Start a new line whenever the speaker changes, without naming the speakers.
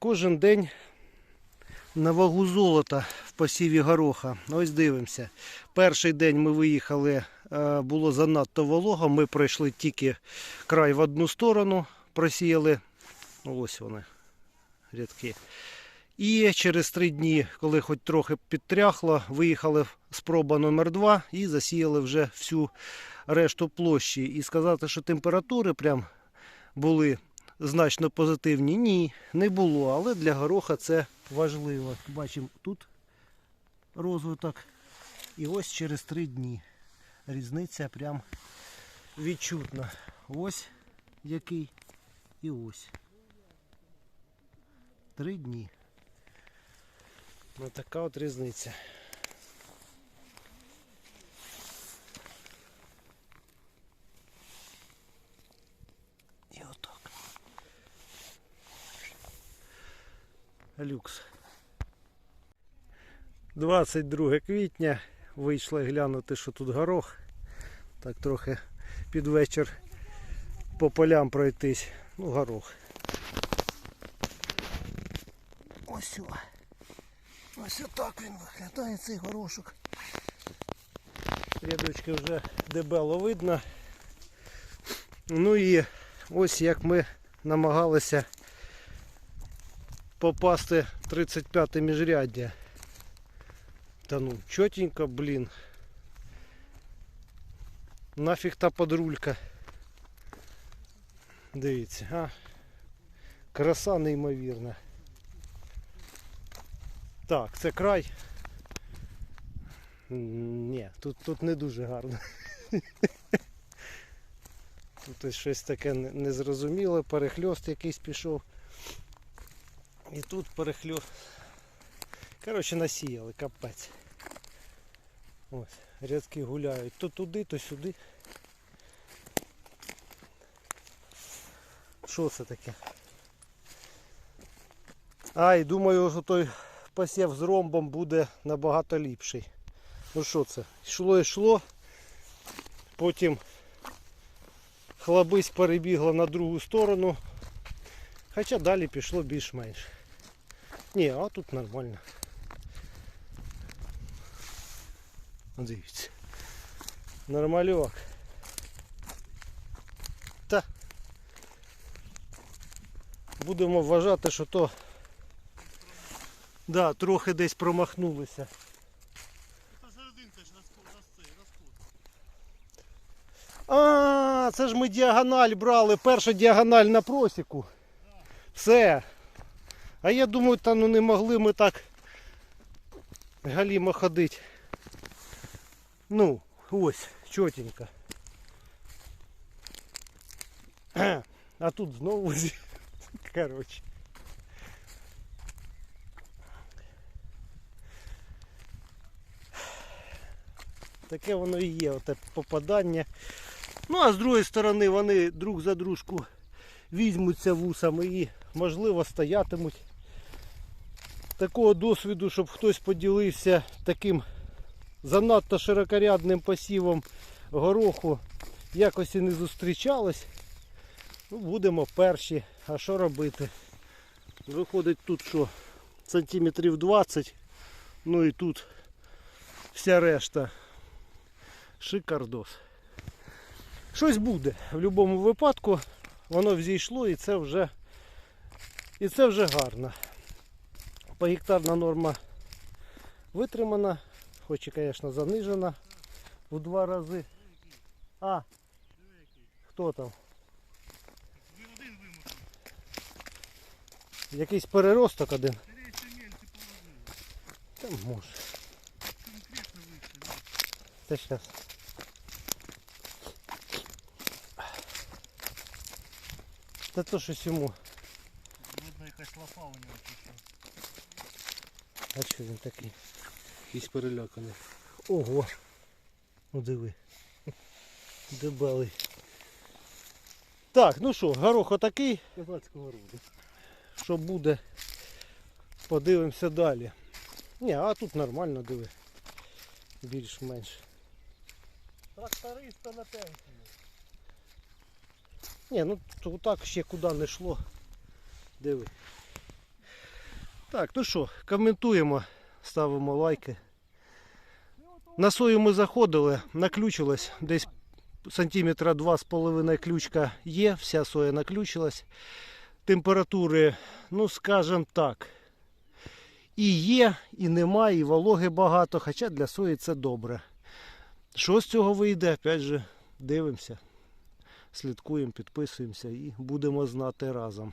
Кожен день на вагу золота в посіві гороха. Ось дивимося. Перший день ми виїхали, е, було занадто волого. Ми пройшли тільки край в одну сторону, просіяли. Ну, Ось вони, рядки. І через три дні, коли хоч трохи підтряхло, виїхали спроба номер 2 і засіяли вже всю решту площі. І сказати, що температури прям були значно позитивні. Ні, не було. Але для гороха це важливо. Бачимо тут розвиток. І ось через три дні. Різниця прям відчутна. Ось який і ось. Три дні. Ось така от різниця. Люкс. 22 квітня. Вийшли глянути, що тут горох. Так трохи під вечір по полям пройтись. Ну, горох. Ось о. Ось отак він виглядає цей горошок. Рядочки вже дебело видно. Ну і ось як ми намагалися попасти 35 міжряддя. Та ну, чотенько, блін. Нафіг та подрулька. Дивіться, а? Краса неймовірна. Так, це край. Ні, тут, тут не дуже гарно. Тут щось таке незрозуміле, перехльост якийсь пішов. І тут перехльост. Коротше, насіяли, капець. Ось, рядки гуляють то туди, то сюди. Що це таке? А, і думаю, що той посів з ромбом буде набагато ліпший. Ну що це? Йшло йшло, потім хлабись перебігла на другу сторону. Хоча далі пішло більш-менш. Ні, а тут нормально. Дивіться. Нормальок. Та. Будемо вважати, що то да, трохи десь промахнулися.
Та.
А, це ж ми діагональ брали, перша діагональ на просіку. Все. А я думаю, та ну не могли ми так галімо ходити. Ну, ось, чотенько. А тут знову коротше. Таке воно і є, оте попадання. Ну а з другої сторони вони друг за дружку візьмуться вусами і можливо стоятимуть. Такого досвіду, щоб хтось поділився таким занадто широкорядним посівом гороху, якось і не зустрічалось. Ну, будемо перші. А що робити? Виходить тут що? Сантиметрів 20. Ну і тут вся решта. Шикардос. Щось буде. В будь-якому випадку воно взійшло і це вже і це вже гарно. Погектарна норма витримана, хоч і, звісно, занижена в два рази. А, хто там? Якийсь переросток один. Та може. Та щас. Та то щось йому.
Видно якась лафа у нього чи що.
А що він такий? Якийсь переляканий. Ого. Ну диви. Дебелий. Так, ну що, горох отакий.
Казацького роду.
Що буде? Подивимося далі. Ні, а тут нормально диви. Більш-менш.
Тракториста на пенсію.
Ні, ну то так ще куди не йшло. Диви. Так, ну що, коментуємо, ставимо лайки. На сою ми заходили, наключилось десь сантиметра 2,5 ключка є, вся соя наключилась. Температури, ну скажем так, і є, і нема, і вологи багато, хоча для сої це добре. Що з цього вийде, опять же, дивимося, слідкуємо, підписуємося і будемо знати разом.